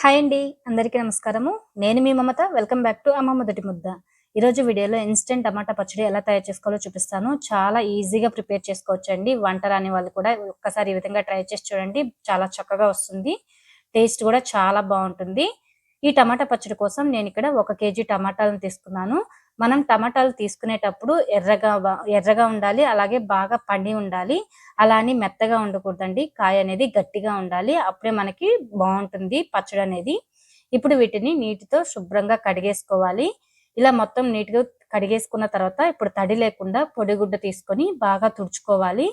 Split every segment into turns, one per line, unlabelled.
Hi అండి అందరికీ నమస్కారము. నేను మీ మమత వెల్కమ్ బ్యాక్ టు అమ్మ మొదటి ముద్ద. ఈరోజు వీడియోలో ఇన్స్టెంట్ టమాటా పచ్చడి ఎలా తయారు చేసుకోవాలో చూపిస్తాను. చాలా ఈజీగా ప్రిపేర్ చేసుకోవచ్చు అండి వంట రాని వాళ్ళు కూడా ఒక్కసారి ఈ విధంగా ట్రై చేసి చూడండి. చాలా చక్కగా వస్తుంది. టేస్ట్ కూడా చాలా బాగుంటుంది. ఈ టమాటా పచ్చడి కోసం నేను ఇక్కడ ఒక కేజీ టమాటాలను తీసుకున్నాను. మనం టమాటాలు తీసుకునేటప్పుడు ఎర్రగా ఎర్రగా ఉండాలి అలాగే బాగా పండి ఉండాలి. అలా అని మెత్తగా ఉండకూడదండి. కాయ అనేది గట్టిగా ఉండాలి. అప్పుడే మనకి బాగుంటుంది పచ్చడి అనేది. ఇప్పుడు వీటిని నీటితో శుభ్రంగా కడిగేసుకోవాలి. ఇలా మొత్తం నీట్గా కడిగేసుకున్న తర్వాత ఇప్పుడు తడి లేకుండా పొడిగుడ్డ తీసుకొని బాగా తుడుచుకోవాలి.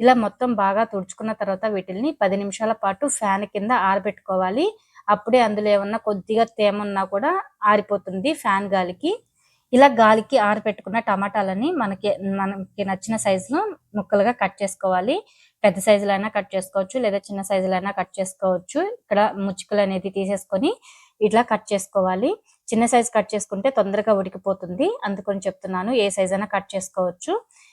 ఇలా మొత్తం బాగా తుడుచుకున్న తర్వాత వీటిని పది నిమిషాల పాటు ఫ్యాన్ కింద ఆరబెట్టుకోవాలి. అప్పుడే అందులో ఏమన్నా కొద్దిగా తేమ ఉన్నా కూడా ఆరిపోతుంది ఫ్యాన్ గాలికి. ఇలా గాలికి ఆరబెట్టుకున్న టమాటాలని మనకి మనకి నచ్చిన సైజులో ముక్కలుగా కట్ చేసుకోవాలి. పెద్ద సైజులో అయినా కట్ చేసుకోవచ్చు లేదా చిన్న సైజులో అయినా కట్ చేసుకోవచ్చు. ఇక్కడ ముచ్చుకలు అనేది తీసేసుకొని ఇట్లా కట్ చేసుకోవాలి. చిన్న సైజు కట్ చేసుకుంటే తొందరగా ఉడికిపోతుంది. అందుకని చెప్తున్నాను ఏ సైజ్ అయినా కట్ చేసుకోవచ్చు.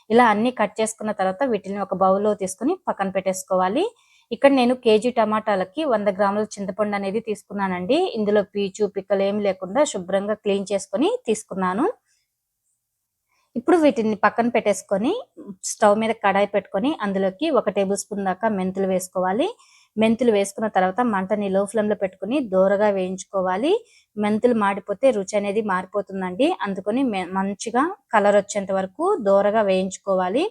ఇలా అన్ని కట్ చేసుకున్న తర్వాత వీటిని ఒక బౌల్లో తీసుకుని పక్కన పెట్టేసుకోవాలి. ఇక్కడ నేను కేజీ టమాటాలకి వంద గ్రాముల చింతపండు అనేది తీసుకున్నానండి. ఇందులో పీచు పిక్కలు ఏమి లేకుండా శుభ్రంగా క్లీన్ చేసుకొని తీసుకున్నాను. ఇప్పుడు వీటిని పక్కన పెట్టేసుకొని స్టవ్ మీద కడాయి పెట్టుకొని అందులోకి ఒక టేబుల్ స్పూన్ దాకా మెంతులు వేసుకోవాలి. మెంతులు వేసుకున్న తర్వాత మంటని లో ఫ్లేమ్లో పెట్టుకుని దూరగా వేయించుకోవాలి. మెంతులు మాడిపోతే రుచి అనేది మారిపోతుందండి. అందుకని మంచిగా కలర్ వచ్చేంత వరకు దూరగా వేయించుకోవాలి.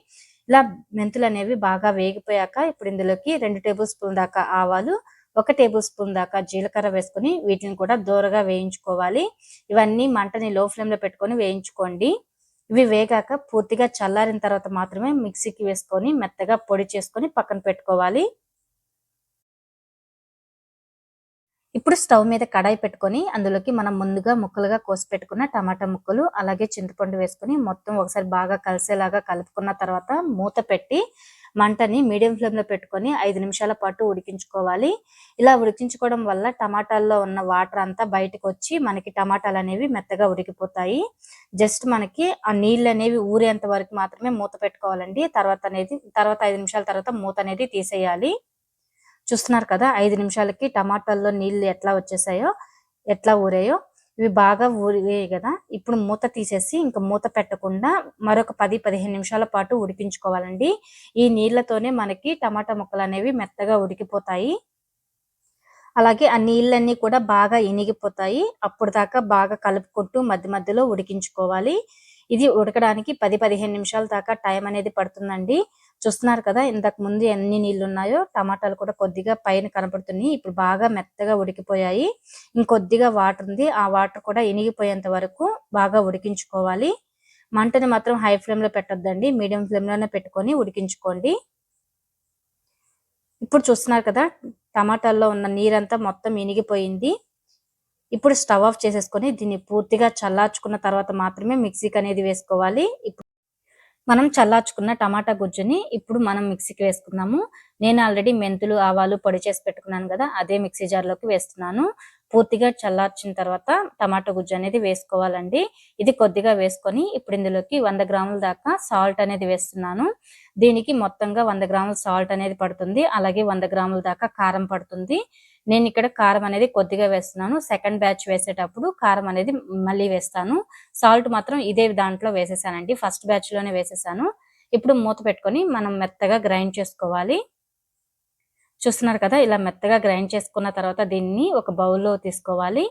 ఇలా మెంతులు అనేవి బాగా వేగిపోయాక ఇప్పుడు ఇందులోకి రెండు టేబుల్ స్పూన్ దాకా ఆవాలు ఒక టేబుల్ స్పూన్ దాకా జీలకర్ర వేసుకుని వీటిని కూడా దూరగా వేయించుకోవాలి. ఇవన్నీ మంటని లో ఫ్లేమ్లో పెట్టుకొని వేయించుకోండి. ఇవి వేగాక పూర్తిగా చల్లారిన తర్వాత మాత్రమే మిక్సీకి వేసుకొని మెత్తగా పొడి చేసుకొని పక్కన పెట్టుకోవాలి. ఇప్పుడు స్టవ్ మీద కడాయి పెట్టుకొని అందులోకి మనం ముందుగా ముక్కలుగా కోసి పెట్టుకున్న టమాటా ముక్కలు అలాగే చింతపండు వేసుకొని మొత్తం ఒకసారి బాగా కలిసేలాగా కలుపుకున్న తర్వాత మూత పెట్టి మంటని మీడియం ఫ్లేమ్లో పెట్టుకొని ఐదు నిమిషాల పాటు ఉడికించుకోవాలి. ఇలా ఉడికించుకోవడం వల్ల టమాటాల్లో ఉన్న వాటర్ అంతా బయటకు వచ్చి మనకి టమాటాలు అనేవి మెత్తగా ఉడికిపోతాయి. జస్ట్ మనకి ఆ నీళ్ళు అనేవి ఊరేంత వరకు మాత్రమే మూత పెట్టుకోవాలండి. తర్వాత అనేది తర్వాత ఐదు నిమిషాల తర్వాత మూత అనేది తీసేయాలి. చూస్తున్నారు కదా ఐదు నిమిషాలకి టమాటాల్లో నీళ్ళు ఎట్లా వచ్చేసాయో ఎట్లా ఊరాయో ఇవి బాగా ఊరివేయి కదా. ఇప్పుడు మూత తీసేసి ఇంకా మూత పెట్టకుండా మరొక పది పదిహేను నిమిషాల పాటు ఉడికించుకోవాలండి. ఈ నీళ్ళతోనే మనకి టమాటా ముక్కలు అనేవి మెత్తగా ఉడికిపోతాయి. అలాగే ఆ నీళ్ళన్నీ కూడా బాగా ఇనిగిపోతాయి. అప్పుడు దాకా బాగా కలుపుకుంటూ మధ్య మధ్యలో ఉడికించుకోవాలి. ఇది ఉడకడానికి పది పదిహేను నిమిషాల దాకా టైం అనేది పడుతుందండి. చూస్తున్నారు కదా ఇంతకు ముందు ఎన్ని నీళ్ళు ఉన్నాయో టమాటాలు కూడా కొద్దిగా పైన కనపడుతున్నాయి. ఇప్పుడు బాగా మెత్తగా ఉడికిపోయాయి. ఇంకొద్దిగా వాటర్ ఉంది. ఆ వాటర్ కూడా ఇనిగిపోయేంత వరకు బాగా ఉడికించుకోవాలి. మంటని మాత్రం హై ఫ్లేమ్లో పెట్టొద్దండి. మీడియం ఫ్లేమ్లోనే పెట్టుకొని ఉడికించుకోండి. ఇప్పుడు చూస్తున్నారు కదా టమాటాల్లో ఉన్న నీరంతా మొత్తం ఇనిగిపోయింది. ఇప్పుడు స్టవ్ ఆఫ్ చేసేసుకొని దీన్ని పూర్తిగా చల్లార్చుకున్న తర్వాత మాత్రమే మిక్సీకి అనేది వేసుకోవాలి. మనం చల్లార్చుకున్న టమాటా గుజ్జుని ఇప్పుడు మనం మిక్సీకి వేసుకుందాము. నేను ఆల్రెడీ మెంతులు ఆవాలు పొడి చేసి పెట్టుకున్నాను కదా అదే మిక్సీ జార్లోకి వేస్తున్నాను. పూర్తిగా చల్లార్చిన తర్వాత టమాటా గుజ్జు అనేది వేసుకోవాలండి. ఇది కొద్దిగా వేసుకొని ఇప్పుడు ఇందులోకి వంద గ్రాముల దాకా సాల్ట్ అనేది వేస్తున్నాను. దీనికి మొత్తంగా వంద గ్రాముల సాల్ట్ అనేది పడుతుంది. అలాగే వంద గ్రాముల దాకా కారం పడుతుంది. నేను ఇక్కడ కారం అనేది కొద్దిగా వేస్తున్నాను. సెకండ్ బ్యాచ్ వేసేటప్పుడు కారం అనేది మళ్ళీ వేస్తాను. సాల్ట్ మాత్రం ఇదే దాంట్లో వేసేసానండి. ఫస్ట్ బ్యాచ్లోనే వేసేసాను. ఇప్పుడు మూత పెట్టుకొని మనం మెత్తగా గ్రైండ్ చేసుకోవాలి. చూస్తున్నారు కదా ఇలా మెత్తగా గ్రైండ్ చేసుకున్న తర్వాత దీన్ని ఒక బౌల్లో తీసుకోవాలి.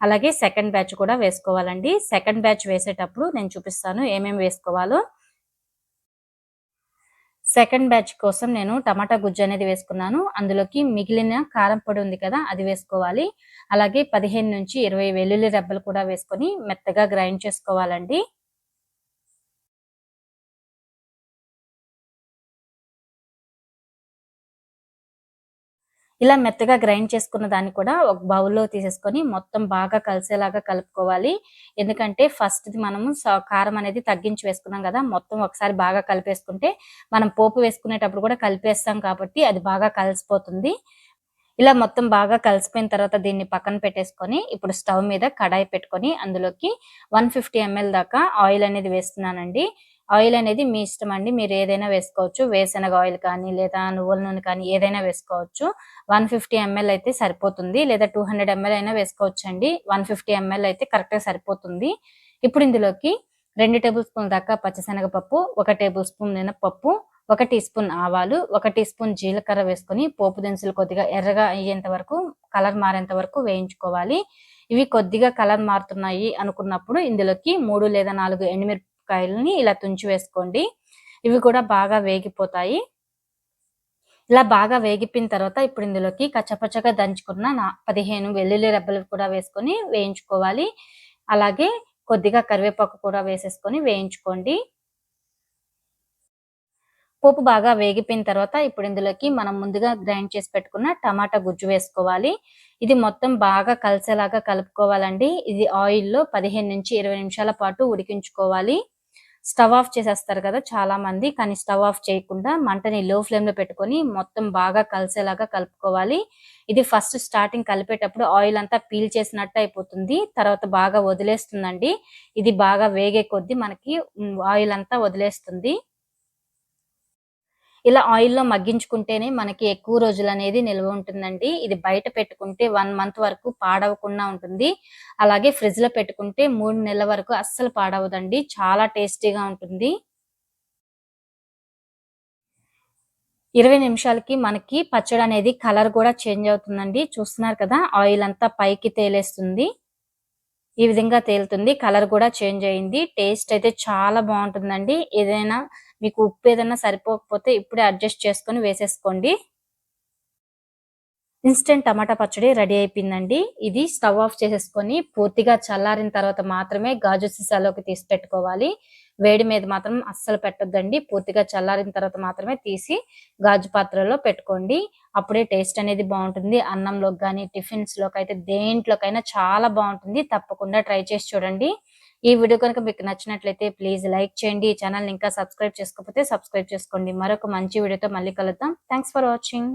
అలాగే సెకండ్ బ్యాచ్ కూడా వేసుకోవాలండి. సెకండ్ బ్యాచ్ వేసేటప్పుడు నేను చూపిస్తాను ఏమేమి వేసుకోవాలో. సెకండ్ బ్యాచ్ కోసం నేను టమాటా గుజ్జు అనేది వేసుకున్నాను. అందులోకి మిగిలిన కారం పొడి ఉంది కదా అది వేసుకోవాలి. అలాగే పదిహేను నుంచి ఇరవై వెల్లుల్లి రెబ్బలు కూడా వేసుకొని మెత్తగా గ్రైండ్ చేసుకోవాలండి. ఇలా మెత్తగా గ్రైండ్ చేసుకున్న దాన్ని కూడా ఒక బౌల్లో తీసేసుకొని మొత్తం బాగా కలిసేలాగా కలుపుకోవాలి. ఎందుకంటే ఫస్ట్ మనము కారం అనేది తగ్గించి వేసుకున్నాం కదా మొత్తం ఒకసారి బాగా కలిపేసుకుంటే మనం పోపు వేసుకునేటప్పుడు కూడా కలిపేస్తాం కాబట్టి అది బాగా కలిసిపోతుంది. ఇలా మొత్తం బాగా కలిసిపోయిన తర్వాత దీన్ని పక్కన పెట్టేసుకొని ఇప్పుడు స్టవ్ మీద కడాయి పెట్టుకొని అందులోకి వన్ ఫిఫ్టీ ఎంఎల్ దాకా ఆయిల్ అనేది వేస్తున్నానండి. ఆయిల్ అనేది మీ ఇష్టం అండి. మీరు ఏదైనా వేసుకోవచ్చు. వేసనగ ఆయిల్ కానీ లేదా నువ్వుల నూనె కానీ ఏదైనా వేసుకోవచ్చు. వన్ ఫిఫ్టీ ఎంఎల్ అయితే సరిపోతుంది. లేదా టూ హండ్రెడ్ ఎంఎల్ అయినా వేసుకోవచ్చు అండి వన్ ఫిఫ్టీ ఎంఎల్ అయితే కరెక్ట్గా సరిపోతుంది. ఇప్పుడు ఇందులోకి రెండు టేబుల్ స్పూన్ దాకా పచ్చిశనగపప్పు ఒక టేబుల్ స్పూన్ మినపప్పు ఒక టీ స్పూన్ ఆవాలు ఒక టీ స్పూన్ జీలకర్ర వేసుకొని పోపు దినుసులు కొద్దిగా ఎర్రగా అయ్యేంత వరకు కలర్ మారేంత వరకు వేయించుకోవాలి. ఇవి కొద్దిగా కలర్ మారుతున్నాయి అనుకున్నప్పుడు ఇందులోకి మూడు లేదా నాలుగు మిరపకాయలని ఇలా తుంచి వేసుకోండి. ఇవి కూడా బాగా వేగిపోతాయి. ఇలా బాగా వేగిపోయిన తర్వాత ఇప్పుడు ఇందులోకి కచ్చపచ్చగా దంచుకున్న నా పదిహేను వెల్లుల్లి రెబ్బలు కూడా వేసుకొని వేయించుకోవాలి. అలాగే కొద్దిగా కరివేపాకు కూడా వేసేసుకొని వేయించుకోండి. పోపు బాగా వేగిపోయిన తర్వాత ఇప్పుడు ఇందులోకి మనం ముందుగా గ్రైండ్ చేసి పెట్టుకున్న టమాటా గుజ్జు వేసుకోవాలి. ఇది మొత్తం బాగా కలిసేలాగా కలుపుకోవాలండి. ఇది ఆయిల్లో పదిహేను నుంచి ఇరవై నిమిషాల పాటు ఉడికించుకోవాలి. స్టవ్ ఆఫ్ చేసేస్తారు కదా చాలా మంది కానీ స్టవ్ ఆఫ్ చేయకుండా మంటని లో ఫ్లేమ్లో పెట్టుకొని మొత్తం బాగా కలిసేలాగా కలుపుకోవాలి. ఇది ఫస్ట్ స్టార్టింగ్ కలిపేటప్పుడు ఆయిల్ అంతా పీల్ చేసినట్టు అయిపోతుంది. తర్వాత బాగా వదిలేస్తుందండి. ఇది బాగా వేగే కొద్దీ మనకి ఆయిల్ అంతా వదిలేస్తుంది. ఇలా ఆయిల్లో మగ్గించుకుంటేనే మనకి ఎక్కువ రోజులు అనేది నిల్వ ఉంటుందండి. ఇది బయట పెట్టుకుంటే వన్ మంత్ వరకు పాడవకుండా ఉంటుంది. అలాగే ఫ్రిడ్జ్లో పెట్టుకుంటే మూడు నెలల వరకు అస్సలు పాడవదండి. చాలా టేస్టీగా ఉంటుంది. ఇరవై నిమిషాలకి మనకి పచ్చడి అనేది కలర్ కూడా చేంజ్ అవుతుందండి. చూస్తున్నారు కదా ఆయిల్ అంతా పైకి తేలేస్తుంది. ఈ విధంగా తేలుతుంది. కలర్ కూడా చేంజ్ అయింది. టేస్ట్ అయితే చాలా బాగుంటుందండి. ఏదైనా మీకు ఉప్పు ఏదైనా సరిపోకపోతే ఇప్పుడే అడ్జస్ట్ చేసుకొని వేసేసుకోండి. ఇన్స్టెంట్ టమాటా పచ్చడి రెడీ అయిపోయిందండి. ఇది స్టవ్ ఆఫ్ చేసేసుకొని పూర్తిగా చల్లారిన తర్వాత మాత్రమే గాజు సీసాలోకి తీసి పెట్టుకోవాలి. వేడి మీద మాత్రం అస్సలు పెట్టొద్దండి. పూర్తిగా చల్లారిన తర్వాత మాత్రమే తీసి గాజు పాత్రలో పెట్టుకోండి. అప్పుడే టేస్ట్ అనేది బాగుంటుంది. అన్నంలోకి కానీ టిఫిన్స్లోకి అయితే దేంట్లోకైనా చాలా బాగుంటుంది. తప్పకుండా ట్రై చేసి చూడండి. ఈ వీడియో కనుక మీకు నచ్చినట్లయితే ప్లీజ్ లైక్ చేయండి. ఈ ఛానల్ ఇంకా సబ్స్క్రైబ్ చేసుకోకపోతే సబ్స్క్రైబ్ చేసుకోండి. మరొక మంచి వీడియోతో మళ్ళీ కలుద్దాం. Thanks for watching